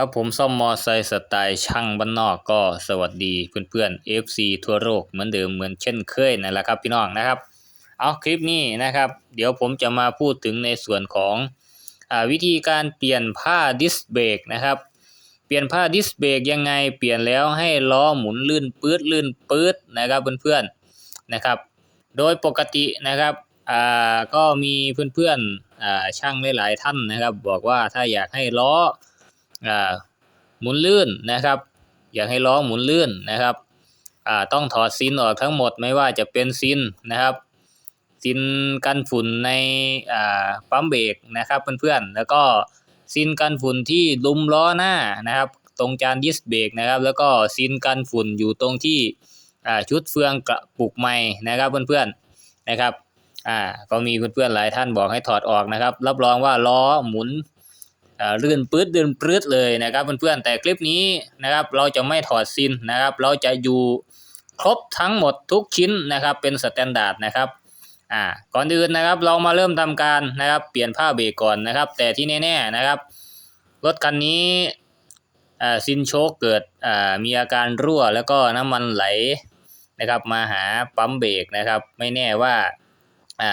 ครับผมซ่อมมอไซค์สไตล์ช่างบ้านนอกก็สวัสดีเพื่อนๆ FC ทั่วโลกเหมือนเดิมเหมือนเช่นเคยนั่นแหละครับพี่น้องนะครับ เอาคลิปนี้นะครับ เดี๋ยวผมจะมาพูดถึงในส่วนของอวิธีการเปลี่ยนผ้าดิสเบรกนะครับ เปลี่ยนผ้าดิสเบรกยังไงเปลี่ยนแล้วให้ล้อหมุนลื่นปื๊ดลื่นปื๊ดนะครับเพื่อนๆนะครับ โดยปกตินะครับอ่าก็มีเพื่อนๆอ่าช่างหลายๆท่านนะครับ บอกว่าถ้าอยากให้ล้อ หมุนลื่นนะครับ อยากให้ล้อหมุนลื่นนะครับอ่าต้องถอดซินออกทั้งหมดไม่ว่าจะเป็นซินนะครับซินกันฝุ่นในอ่าปั๊มเบรกนะครับเพื่อนๆแล้วก็ซินกันฝุ่นที่ลุมล้อหน้านะครับ ตรงจานดิสเบรกนะครับ แล้วก็ซินกันฝุ่นอยู่ตรงที่อ่าชุดเฟืองกระปุกใหม่นะครับเพื่อนๆนะครับอ่าก็มีเพื่อนๆหลายท่านบอกให้ถอดออกนะครับ รับรองว่าล้อหมุน ลื่นปื๊ดลื่นปื๊ดเลยนะครับเพื่อนๆแต่คลิปนี้นะครับเราจะไม่ถอดซินนะครับ เราจะอยู่ครบทั้งหมดทุกชิ้นนะครับเป็นสแตนดาร์ดนะครับอ่าก่อนอื่นนะครับเรามาเริ่มทำการนะครับ เปลี่ยนผ้าเบรกก่อนนะครับ แต่ที่แน่ๆนะครับ รถคันนี้อ่าซินโชคเกิดอ่ามีอาการรั่วแล้วก็น้ำมันไหลนะครับ มาหาปั๊มเบรกนะครับ ไม่แน่ว่าอ่า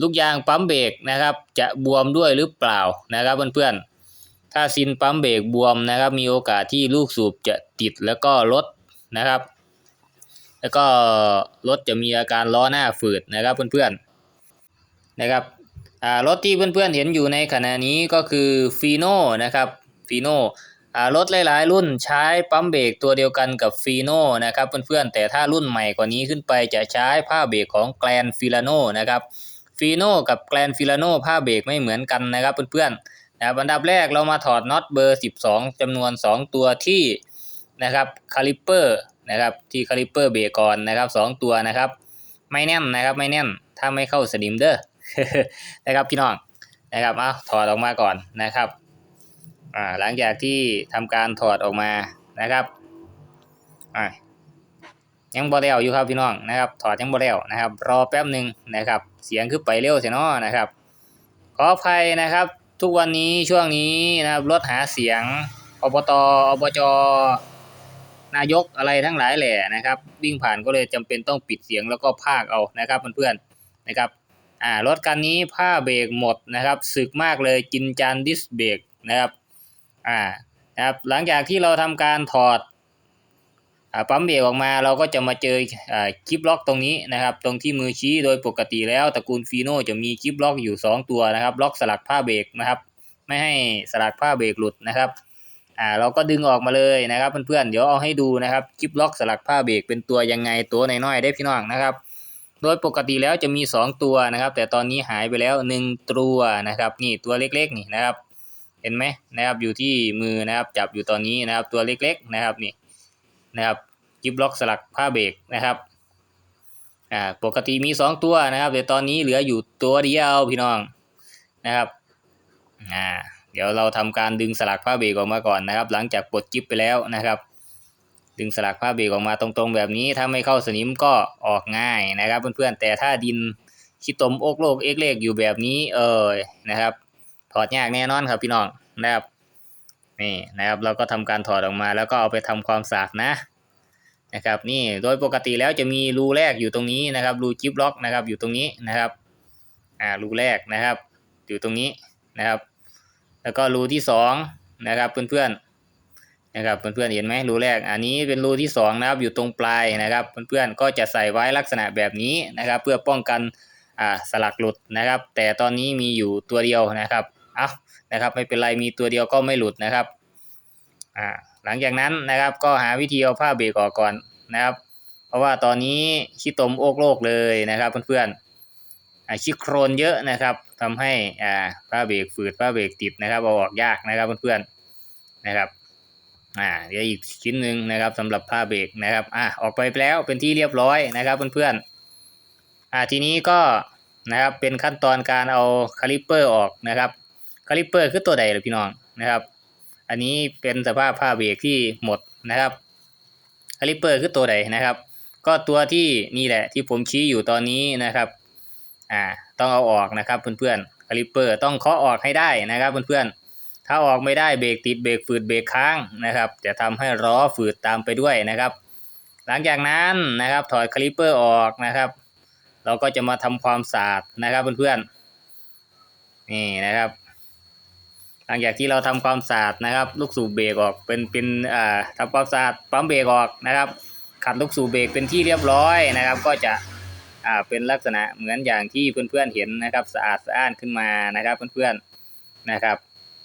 ลูกยางปั๊มเบรกนะครับ จะบวมด้วยหรือเปล่านะครับเพื่อนๆ ถ้าซินปั๊มเบรกบวมนะครับ มีโอกาสที่ลูกสูบจะติดแล้วก็ลดนะครับ แล้วก็รถจะมีอาการล้อหน้าฝืดนะครับเพื่อนๆนะครับรถที่เพื่อนๆเห็นอยู่ในขณะนี้ก็คือฟีโน่นะครับฟีโน่รถหลายๆรุ่นใช้ปั๊มเบรกตัวเดียวกันกับฟีโน่นะครับเพื่อนๆแต่ถ้ารุ่นใหม่กว่านี้ขึ้นไปจะใช้ผ้าเบรกของแกลนฟิลาโนนะครับ ฟีโน่กับแกลนฟิลาโน่ผ้าเบรกไม่เหมือนกันนะครับเพื่อนๆนะครับอันดับแรกเรามาถอดน็อตเบอร์ 12จำนวน 2 ตัวที่นะครับคาลิปเปอร์นะครับที่คาลิปเปอร์เบรกก่อนนะครับสองตัวนะครับไม่แน่นนะครับไม่แน่นถ้าไม่เข้าสนิมเด้อนะครับพี่น้องนะครับเอาถอดออกมาก่อนนะครับอ่าหลังจากที่ทำการถอดออกมานะครับอ่า ยังบ่แล้วอยู่ครับพี่น้องนะครับถอดยังบ่แล้วนะครับ รอแป๊บหนึ่งนะครับ เสียงคือไปเร็วเสียนาะนะครับ ขออภัยนะครับ ทุกวันนี้ช่วงนี้นะครับรถหาเสียงอบตอบจนายกอะไรทั้งหลายแหล่นะครับ วิ่งผ่านก็เลยจำเป็นต้องปิดเสียงแล้วก็พากเอานะครับเพื่อนๆนะครับอ่ารถคันนี้ผ้าเบรกหมดนะครับสึกมากเลยกินจานดิสเบรกนะครับอ่านะครับหลังจากที่เราทำการถอด ปั๊มเบรกออกมาเราก็จะมาเจออ่าคลิปล็อกตรงนี้นะครับ ตรงที่มือชี้โดยปกติแล้วตระกูลฟีโน่จะมีคลิปล็อกอยู่ 2 ตัวนะครับ ล็อกสลักผ้าเบรกนะครับ ไม่ให้สลักผ้าเบรกหลุดนะครับอ่าเราก็ดึงออกมาเลยนะครับเพื่อนๆเดี๋ยวเอาให้ดูนะครับคลิปล็อกสลักผ้าเบรกเป็นตัวยังไงตัวน้อยๆได้พี่น้องนะครับ โดยปกติแล้วจะมี 2 ตัวนะครับ แต่ตอนนี้หายไปแล้ว 1 ตัวนะครับ นี่ตัวเล็กๆนี่นะครับ เห็นไหมนะครับอยู่ที่มือนะครับจับอยู่ตอนนี้นะครับตัวเล็กๆนะครับนี่ นะครับคลิปล็อกสลักผ้าเบรกนะครับอ่าปกติมี 2 ตัวนะครับแต่ตอนนี้เหลืออยู่ตัวเดียวพี่น้องนะครับอ่าเดี๋ยวเราทำการดึงสลักผ้าเบรกออกมาก่อนนะครับ หลังจากปลดจิบไปแล้วนะครับ ดึงสลักผ้าเบรกออกมาตรงๆ แบบนี้ถ้าไม่เข้าสนิมก็ออกง่ายนะครับเพื่อนๆแต่ถ้าดินขี้ตมโอกโลกเอกเลกอยู่แบบนี้เออนะครับ ถอดยากแน่นอนครับพี่น้องนะครับ นี่นะครับเราก็ทำการถอดออกมาแล้วก็เอาไปทำความสะอาดนะนะครับนี่โดยปกติแล้วจะมีรูแรกอยู่ตรงนี้นะครับรูจิ๊บล็อกนะครับอยู่ตรงนี้นะครับอ่ารูแรกนะครับ อยู่ตรงนี้นะครับ แล้วก็รูที่สองนะครับเพื่อนๆนะครับเพื่อนๆเห็นไหมรูแรก อันนี้เป็นรูที่สองนะครับอยู่ตรงปลายนะครับเพื่อนๆก็จะใส่ไว้ลักษณะแบบนี้นะครับ เพื่อป้องกันอ่าสลักหลุดนะครับ แต่ตอนนี้มีอยู่ตัวเดียวนะครับเอา นะครับไม่เป็นไรมีตัวเดียวก็ไม่หลุดนะครับอ่าหลังจากนั้นนะครับก็หาวิธีเอาผ้าเบรกออกก่อนนะครับ เพราะว่าตอนนี้ขี้ตมโอกโลกเลยนะครับเพื่อนๆอ่าชิโครนเยอะนะครับทำให้อ่าผ้าเบรกฝืดผ้าเบรกติดนะครับเอาออกยากนะครับเพื่อนๆนะครับอ่าเดี๋ยวอีกชิ้นหนึ่งนะครับสำหรับผ้าเบรกนะครับอ่าออกไปแล้วเป็นที่เรียบร้อยนะครับเพื่อนๆอ่าทีนี้ก็นะครับเป็นขั้นตอนการเอาคาลิปเปอร์ออกนะครับ คาลิปเปอร์คือตัวใดล่ะพี่น้องนะครับ อันนี้เป็นสภาพผ้าเบรกที่หมดนะครับคาลิปเปอร์คือตัวใดนะครับ ก็ตัวที่นี่แหละที่ผมชี้อยู่ตอนนี้นะครับอ่าต้องเอาออกนะครับเพื่อนๆคาลิปเปอร์ต้องเคาะออกให้ได้นะครับเพื่อนๆ ถ้าออกไม่ได้เบรกติดเบรกฝืดเบรกค้างนะครับ จะทำให้ล้อฝืดตามไปด้วยนะครับ หลังจากนั้นนะครับถอดคาลิปเปอร์ออกนะครับ เราก็จะมาทำความสะอาดนะครับเพื่อนๆ นี่นะครับ หลังจากที่เราทำความสะอาดนะครับ ลูกสูบเบรกออกเป็นเป็นอ่าทำความสะอาดปั๊มเบรกออกนะครับ ขัดลูกสูบเบรกเป็นที่เรียบร้อยนะครับ ก็จะอ่าเป็นลักษณะเหมือนอย่างที่เพื่อนๆเห็นนะครับ สะอาดสะอ้านขึ้นมานะครับเพื่อนๆนะครับ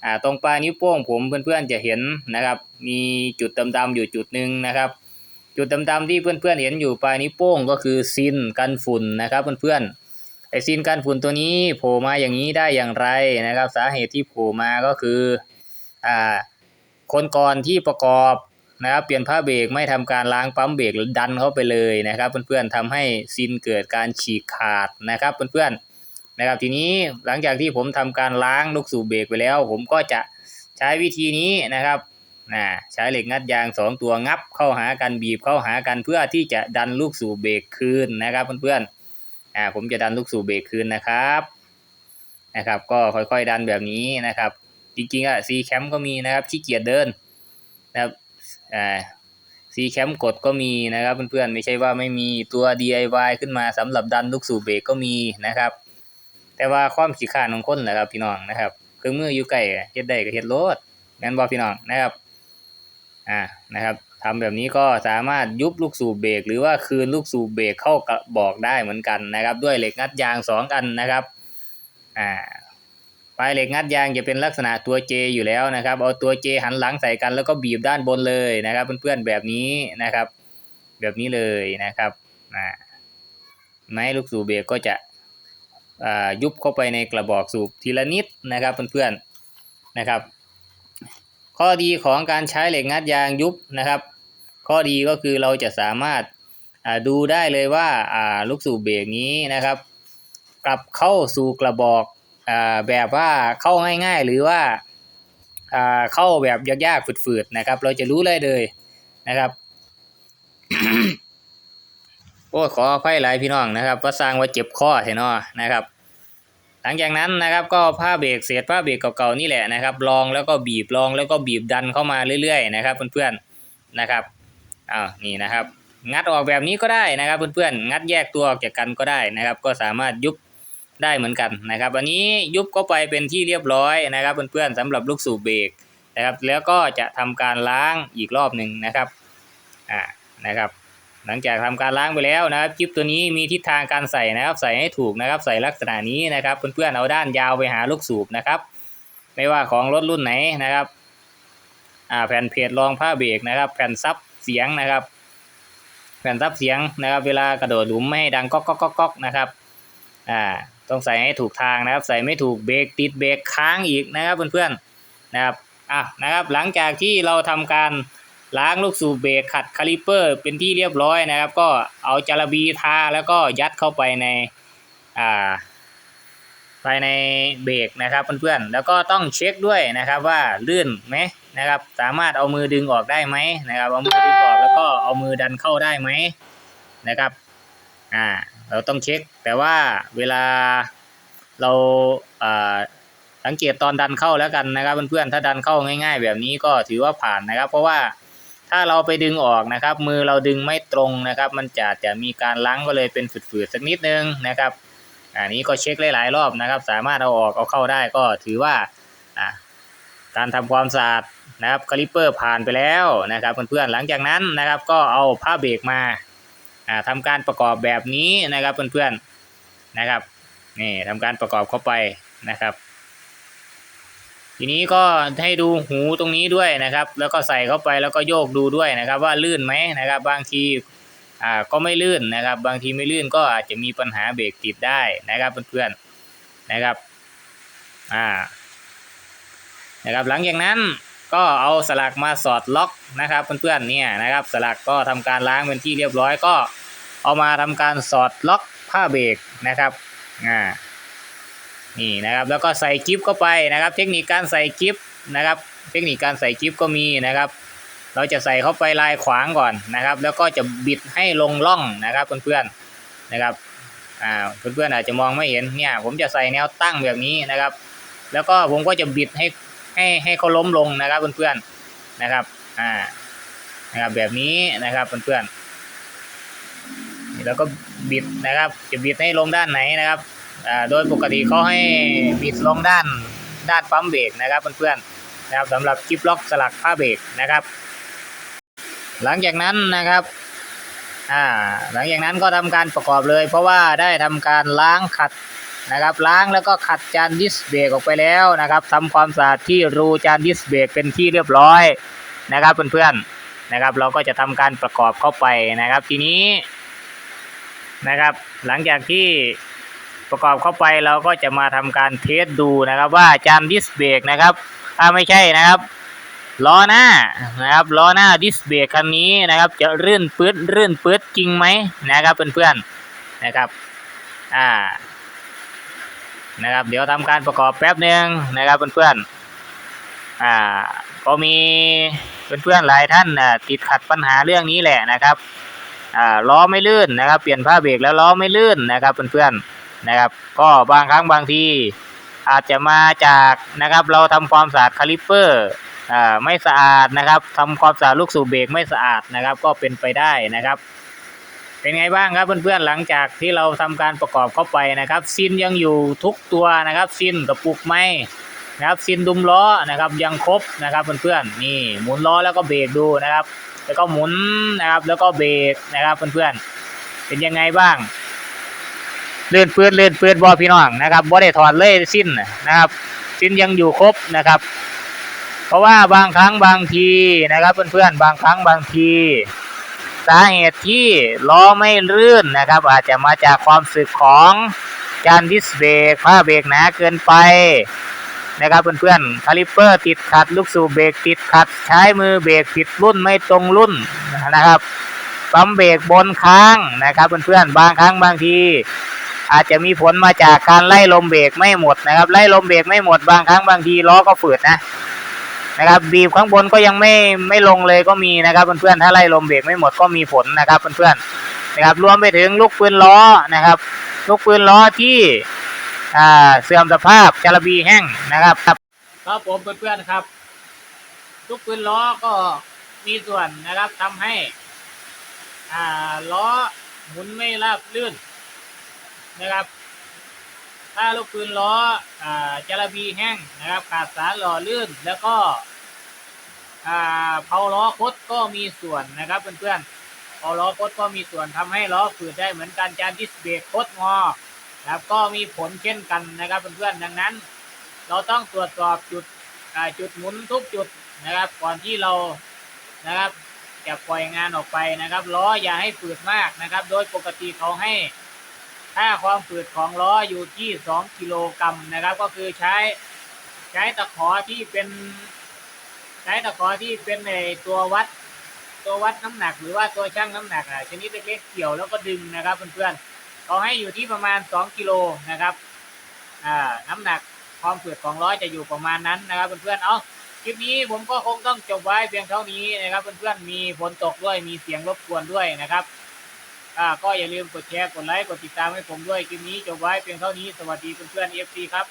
อ่าตรงปลายนิ้วโป้งผมเพื่อนๆจะเห็นนะครับ มีจุดดำๆอยู่จุดหนึ่งนะครับ จุดดำๆที่เพื่อนๆเห็นอยู่ปลายนิ้วโป้งก็คือซินกันฝุ่นนะครับเพื่อนๆ ไอซินกันฝุ่นตัวนี้โผล่มาอย่างนี้ได้อย่างไรนะครับ สาเหตุที่โผล่มาก็คืออ่าคนก่อนที่ประกอบนะครับเปลี่ยนผ้าเบรกไม่ทำการล้างปั๊มเบรกดันเข้าไปเลยนะครับ เพื่อนๆทำให้ซินเกิดการฉีกขาดนะครับ เพื่อนๆนะครับ ทีนี้หลังจากที่ผมทำการล้างลูกสูบเบรกไปแล้ว ผมก็จะใช้วิธีนี้นะครับนะใช้เหล็กงัดยางสองตัวงับเข้าหากันบีบเข้าหากันเพื่อที่จะดันลูกสู่เบรกคืนนะครับ เพื่อนๆ อ่าผมจะดันลูกสู่เบรกคืนนะครับนะครับ ก็ค่อยๆดันแบบนี้นะครับ จริงๆอะซีแคมก็มีนะครับขี้เกียจเดินนะครับอ่าซีแคมกดก็มีนะครับเพื่อนๆไม่ใช่ว่าไม่มีตัว DIY ขึ้นมาสำหรับดันลูกสู่เบรกก็มีนะครับ แต่ว่าความขี้ขาดของคนแหละครับพี่น้องนะครับเครื่องมืออยู่ใกล้เฮ็ดได้ก็เฮ็ดโลดแม่นบ่พี่น้องนะครับอ่านะครับ ทำแบบนี้ก็สามารถยุบลูกสูบเบรกหรือว่าคืนลูกสูบเบรกเข้ากระบอกได้เหมือนกันนะครับ ด้วยเหล็กงัดยางสองอันนะครับอ่าปลายเหล็กงัดยางจะเป็นลักษณะตัว J อยู่แล้วนะครับ เอาตัว J หันหลังใส่กันแล้วก็บีบด้านบนเลยนะครับเพื่อนๆแบบนี้นะครับ แบบนี้เลยนะครับอ่าไม้ลูกสูบเบรกก็จะอ่ายุบเข้าไปในกระบอกสูบทีละนิดนะครับเพื่อนๆนะครับ ข้อดีของการใช้เหล็กงัดยางยุบนะครับ ข้อดีก็คือเราจะสามารถดูได้เลยว่าลูกสูบเบรกนี้นะครับ กลับเข้าสู่กระบอกอแบบว่าเข้าง่ายๆ หรือว่าเข้าแบบยากๆฝืดๆนะครับ เราจะรู้เลยเลยนะครับโอ้ขออภัยหลายพี่น้องนะครับว่าสร้างว่าเจ็บคอเห็นเนาะนะครับ หลังจากนั้นนะครับก็ผ้าเบรกเศษผ้าเบรกเก่าๆนี่แหละนะครับลองแล้วก็บีบลองแล้วก็บีบดันเข้ามาเรื่อยๆนะครับเพื่อนๆนะครับ อ้าวนี่นะครับ งัดออกแบบนี้ก็ได้นะครับ เพื่อนๆงัดแยกตัวออกจากกันก็ได้นะครับ ก็สามารถยุบได้เหมือนกันนะครับ อันนี้ยุบเข้าไปเป็นที่เรียบร้อยนะครับเพื่อนๆสำหรับลูกสูบเบรกนะครับ แล้วก็จะทำการล้างอีกรอบหนึ่งนะครับอ่านะครับ หลังจากทำการล้างไปแล้วนะครับจิ๊บตัวนี้มีทิศทางการใส่นะครับ ใส่ให้ถูกนะครับ ใส่ลักษณะนี้นะครับ เพื่อนๆเอาด้านยาวไปหาลูกสูบนะครับ ไม่ว่าของรถรุ่นไหนนะครับอ่าแผ่นเพจรองผ้าเบรกนะครับ แผ่นซับ เสียงนะครับแผ่นซับเสียงนะครับ เวลากระโดดหลุมไม่ให้ดังก๊อกก๊อกก๊อกก๊อกนะครับอ่าต้องใส่ให้ถูกทางนะครับ ใส่ไม่ถูกเบรกติดเบรกค้างอีกนะครับเพื่อนๆนะครับอะนะครับหลังจากที่เราทำการล้างลูกสูบเบรกขัดคาลิเปอร์ เป็นที่เรียบร้อยนะครับ ก็เอาจาระบีทาแล้วก็ยัดเข้าไปในอ่าภายในเบรกนะครับเพื่อนๆแล้วก็ต้องเช็คด้วยนะครับว่าลื่นไหม นะครับ สามารถเอามือดึงออกได้ไหมนะครับ เอามือดึงออกแล้วก็เอามือดันเข้าได้ไหมนะครับ อ่า เราต้องเช็ค แต่ว่าเวลาเราอ่าสังเกตตอนดันเข้าแล้วกันนะครับเพื่อนๆ ถ้าดันเข้าง่าย ๆ แบบนี้ก็ถือว่าผ่านนะครับ เพราะว่าถ้าเราไปดึงออกนะครับ มือเราดึงไม่ตรงนะครับ มันจะจะมีการล้างก็เลยเป็นฝืดๆสักนิดนึงนะครับ อันนี้ก็เช็คหลายๆรอบนะครับ สามารถเอาออกเอาเข้าได้ก็ถือว่าอ่าการทำความสะอาด นะครับคาลิปเปอร์ผ่านไปแล้วนะครับเพื่อนๆหลังจากนั้นนะครับก็เอาผ้าเบรกมาอ่าทำการประกอบแบบนี้นะครับเพื่อนๆนะครับนี่ทำการประกอบเข้าไปนะครับ ทีนี้ก็ให้ดูหูตรงนี้ด้วยนะครับ แล้วก็ใส่เข้าไปแล้วก็โยกดูด้วยนะครับ ว่าลื่นไหมนะครับ บางทีอ่าก็ไม่ลื่นนะครับ บางทีไม่ลื่นก็อาจจะมีปัญหาเบรกติดได้นะครับเพื่อนๆนะครับอ่านะครับหลังจากนั้น ก็เอาสลักมาสอดล็อกนะครับเพื่อนๆเนี่ยนะครับสลักก็ทำการล้างเป็นที่เรียบร้อยก็ เอามาทำการสอดล็อกผ้าเบรกนะครับอ่านี่นะครับแล้วก็ใส่กิฟเข้าไปนะครับ เทคนิคการใส่กิฟนะครับ เทคนิคการใส่กิฟก็มีนะครับ เราจะใส่เข้าไปลายขวางก่อนนะครับ แล้วก็จะบิดให้ลงล่องนะครับเพื่อนๆนะครับอ่าเพื่อนๆอาจจะมองไม่เห็นเนี่ยผมจะใส่แนวตั้งแบบนี้นะครับ แล้วก็ผมก็จะบิดให้ ให้ให้เขาล้มลงนะครับเพื่อนๆนะครับอ่านะครับแบบนี้นะครับเพื่อนๆแล้วก็บิดนะครับจะบิดให้ลงด้านไหนนะครับอ่าโดยปกติเขาให้บิดลงด้านด้านปั๊มเบรกนะครับเพื่อนๆนะครับสำหรับจิปล็อกสลักผ้าเบรกนะครับ หลังจากนั้นนะครับอ่าหลังจากนั้นก็ทำการประกอบเลย เพราะว่าได้ทำการล้างขัด นะครับล้างแล้วก็ขัดจานดิสเบรกออกไปแล้วนะครับทำความสะอาดที่รูจานดิสเบรกเป็นที่เรียบร้อยนะครับเพื่อนๆนะครับเราก็จะทำการประกอบเข้าไปนะครับทีนี้นะครับหลังจากที่ประกอบเข้าไปเราก็จะมาทำการเทสดูนะครับว่าจานดิสเบรกนะครับถ้าไม่ใช่นะครับล้อหน้านะครับล้อหน้าดิสเบรกคันนี้นะครับจะรื่นปื๊ดรื่นปื๊ดจริงไหมนะครับเพื่อนๆนะครับอ่า นะครับ เดี๋ยวทำการประกอบแป๊บหนึ่งนะครับเพื่อนๆอ่าก็มีเพื่อนๆหลายท่านติดขัดปัญหาเรื่องนี้แหละนะครับอ่าล้อไม่ลื่นนะครับ เปลี่ยนผ้าเบรกแล้วล้อไม่ลื่นนะครับเพื่อนๆนะครับ ก็บางครั้งบางทีอาจจะมาจากนะครับเราทำความสะอาดคาลิปเปอร์อ่าไม่สะอาดนะครับทำความสะอาดลูกสูบเบรกไม่สะอาดนะครับ ก็เป็นไปได้นะครับ เป็นไงบ้างครับเพื่อนๆหลังจากที่เราทำการประกอบเข้าไปนะครับ ซินยังอยู่ทุกตัวนะครับ ซินกระปุกไม้นะครับซินดุมล้อนะครับยังครบนะครับเพื่อนๆนี่หมุนล้อแล้วก็เบรกดูนะครับ แล้วก็หมุนนะครับแล้วก็เบรกนะครับเพื่อนๆเป็นยังไงบ้างเลื่อนเปื้อนเลื่อนเปื้อนบอพี่น้องนะครับบ่ได้ถอดเลยสิ้นนะครับ สิ้นยังอยู่ครบนะครับ เพราะว่าบางครั้งบางทีนะครับ เพื่อนๆบางครั้งบางที สาเหตุที่ล้อไม่ลื่นนะครับ อาจจะมาจากความสึกของจานดิสเบรกผ้าเบรกหนาเกินไปนะครับเพื่อนๆคาลิปเปอร์ติดขัด ลูกสูบเบรกติดขัด ใช้มือเบรกผิดรุ่นไม่ตรงรุ่นนะครับปั๊มเบรกบนค้างนะครับเพื่อนๆบางครั้งบางทีอาจจะมีผลมาจากการไล่ลมเบรกไม่หมดนะครับ ไล่ลมเบรกไม่หมดบางครั้งบางทีล้อก็ฝืดนะ นะครับบีบข้างบนก็ยังไม่ไม่ลงเลยก็มีนะครับเพื่อนๆถ้าไล่ลมเบรกไม่หมดก็มีผลนะครับเพื่อนๆนะครับรวมไปถึงลูกปืนล้อนะครับ ลูกปืนล้อที่อ่าเสื่อมสภาพจารบีแห้งนะครับครับผมเพื่อนๆครับ ลูกปืนล้อก็มีส่วนนะครับทำให้อ่าล้อหมุนไม่ราบลื่นนะครับ ถ้าลูกปืนล้ออ่าจารบีแห้งนะครับขาดสารหล่อลื่นแล้วก็อ่าเพาล้อคดก็มีส่วนนะครับเพื่อนๆเพาล้อคดก็มีส่วนทำให้ล้อฝืดได้เหมือนกันจานดิสเบรกคดงอนะครับก็มีผลเช่นกันนะครับเพื่อนๆดังนั้น เราต้องตรวจสอบจุดอ่าจุดหมุนทุกจุดนะครับ ก่อนที่เรานะครับจะปล่อยงานออกไปนะครับล้ออย่าให้ฝืดมากนะครับ โดยปกติเขาให้ ค่าความฝืดของล้ออยู่ที่ 2 กิโลกรัมนะครับ ก็คือใช้ใช้ตะขอที่เป็นใช้ตะขอที่เป็นในตัววัด ตัววัดน้ำหนัก หรือว่าตัวชั่งน้ำหนักอะชนิดเล็กๆเกี่ยวแล้วก็ดึงนะครับเพื่อนๆเขาให้อยู่ที่ประมาณ 2 กิโลนะครับอ่าน้ำหนักความฝืดของล้อจะอยู่ประมาณนั้นนะครับเพื่อนๆเอาคลิปนี้ผมก็คงต้องจบไว้เพียงเท่านี้นะครับเพื่อนๆมีฝนตกด้วยมีเสียงรบกวนด้วยนะครับ ก็อย่าลืมกดแชร์ กดไลค์ กดติดตามให้ผมด้วย คลิปนี้จบไว้เพียงเท่านี้ สวัสดีเพื่อนๆ FC ครับ